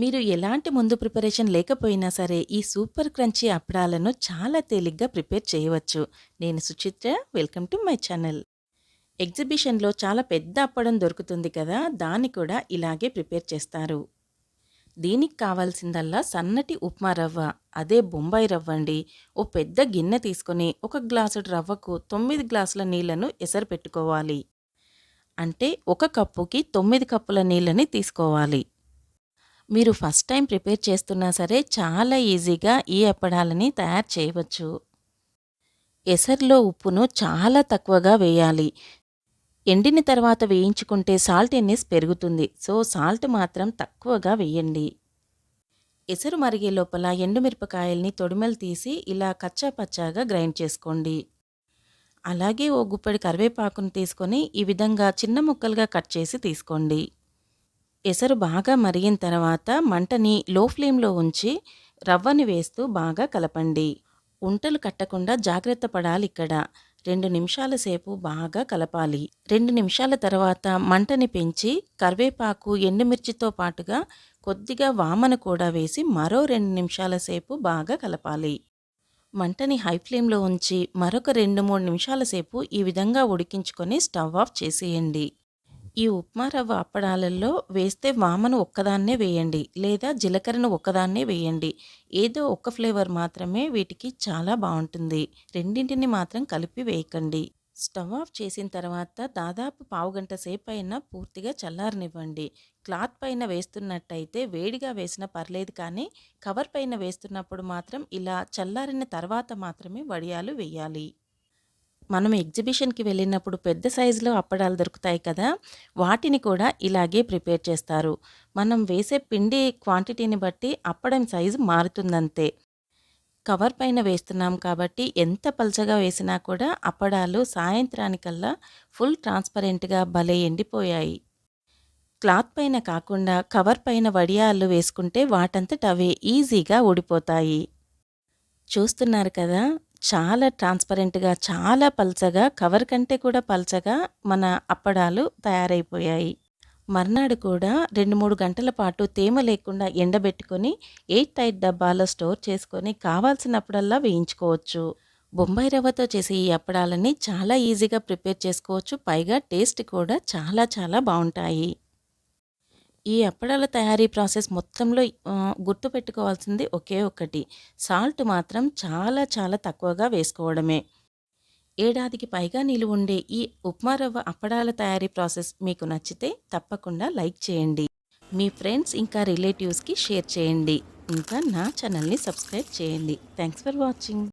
మీరు ఎలాంటి ముందు ప్రిపరేషన్ లేకపోయినా సరే, ఈ సూపర్ క్రంచీ అప్పడాలను చాలా తేలిగ్గా ప్రిపేర్ చేయవచ్చు. నేను Suchitra. Welcome to my channel. ఎగ్జిబిషన్‌లో చాలా పెద్ద అప్పడం దొరుకుతుంది కదా! దాన్ని కూడా ఇలాగే ప్రిపేర్ చేస్తారు. దీనికి కావాల్సిందల్లా సన్నటి ఉప్మా రవ్వ. అదే బొంబాయి రవ్వ అండి ఓ పెద్ద గిన్నె తీసుకొని, ఒక గ్లాసు రవ్వకు తొమ్మిది గ్లాసుల నీళ్ళను ఎసరు పెట్టుకోవాలి. అంటే ఒక కప్పుకి తొమ్మిది కప్పుల నీళ్ళని తీసుకోవాలి. మీరు ఫస్ట్ టైం ప్రిపేర్ చేస్తున్నా సరే, చాలా ఈజీగా ఈ అప్పడాలని తయారు చేయవచ్చు. ఎసర్లో ఉప్పును చాలా తక్కువగా వేయాలి. ఎండిన తర్వాత వేయించుకుంటే సాల్టీనెస్ పెరుగుతుంది. సో, సాల్ట్ మాత్రం తక్కువగా వేయండి. ఎసరు మరిగే లోపల ఎండుమిరపకాయల్ని తొడిమలు తీసి ఇలా కచ్చా పచ్చాగా గ్రైండ్ చేసుకోండి. అలాగే ఓ గుప్పడి కరివేపాకును తీసుకొని ఈ విధంగా చిన్న ముక్కలుగా కట్ చేసి తీసుకోండి. ఎసరు బాగా మరిగిన తర్వాత మంటని లో ఫ్లేమ్‌లో ఉంచి రవ్వని వేస్తూ బాగా కలపండి. ఉంటలు కట్టకుండా జాగ్రత్త పడాలిక్కడ. 2 నిమిషాల సేపు బాగా కలపాలి. రెండు నిమిషాల తర్వాత మంటని పెంచి కరివేపాకు, ఎండుమిర్చితో పాటుగా కొద్దిగా వామన కూడా వేసి మరో రెండు నిమిషాల సేపు బాగా కలపాలి. మంటని హై ఫ్లేమ్‌లో ఉంచి మరొక 2, 3 నిమిషాల సేపు ఈ విధంగా ఉడికించుకొని స్టవ్ ఆఫ్ చేసేయండి. ఈ ఉప్మా రవ్వ అప్పడాలలో వేస్తే వామను ఒక్కదాన్నే వేయండి. లేదా జీలకర్రను ఒక్కదాన్నే వేయండి. ఏదో ఒక్క ఫ్లేవర్ మాత్రమే వీటికి చాలా బాగుంటుంది రెండింటిని మాత్రం కలిపి వేయకండి. స్టవ్ ఆఫ్ చేసిన తర్వాత దాదాపు పావుగంట సేపైనా పూర్తిగా చల్లారనివ్వండి. క్లాత్ పైన వేస్తున్నట్టయితే వేడిగా వేసినా పర్లేదు కానీ, కవర్ పైన వేస్తున్నప్పుడు మాత్రం ఇలా చల్లారిన తర్వాత మాత్రమే వడియాలు వేయాలి. మనం ఎగ్జిబిషన్‌కి వెళ్ళినప్పుడు పెద్ద సైజులో అప్పడాలు దొరుకుతాయి కదా! వాటిని కూడా ఇలాగే ప్రిపేర్ చేస్తారు. మనం వేసే పిండి క్వాంటిటీని బట్టి అప్పడం సైజు మారుతుందంతే. కవర్ పైన వేస్తున్నాం కాబట్టి ఎంత పలచగా వేసినా కూడా అప్పడాలు సాయంత్రానికల్లా ఫుల్ ట్రాన్స్‌పరెంట్‌గా భలే ఎండిపోయాయి. క్లాత్ పైన కాకుండా కవర్ పైన వడియాలు వేసుకుంటే వాటంతట అవే ఈజీగా ఊడిపోతాయి. చూస్తున్నారు కదా! చాలా ట్రాన్స్‌పరెంట్‌గా, చాలా పల్చగా కవర్ కంటే కూడా పల్చగా మన అప్పడాలు తయారైపోయాయి. మర్నాడు కూడా 2, 3 గంటల పాటు తేమ లేకుండా ఎండబెట్టుకొని ఎయిట్ టైట్ డబ్బాలో స్టోర్ చేసుకొని కావాల్సినప్పుడల్లా వేయించుకోవచ్చు. బొంబాయి రవ్వతో చేసే ఈ అప్పడాలని చాలా ఈజీగా ప్రిపేర్ చేసుకోవచ్చు. పైగా టేస్ట్ కూడా చాలా చాలా బాగుంటాయి ఈ అప్పడాల తయారీ ప్రాసెస్ మొత్తంలో గుర్తుపెట్టుకోవాల్సింది ఒకే ఒక్కటి. సాల్ట్ మాత్రం చాలా చాలా తక్కువగా వేసుకోవడమే. ఏడాదికి పైగా నిలువుండే ఈ ఉప్మా రవ్వ అప్పడాల తయారీ ప్రాసెస్ మీకు నచ్చితే తప్పకుండా లైక్ చేయండి. మీ ఫ్రెండ్స్ ఇంకా రిలేటివ్స్‌కి షేర్ చేయండి. ఇంకా నా ఛానల్‌ని సబ్స్క్రైబ్ చేయండి. Thanks for watching.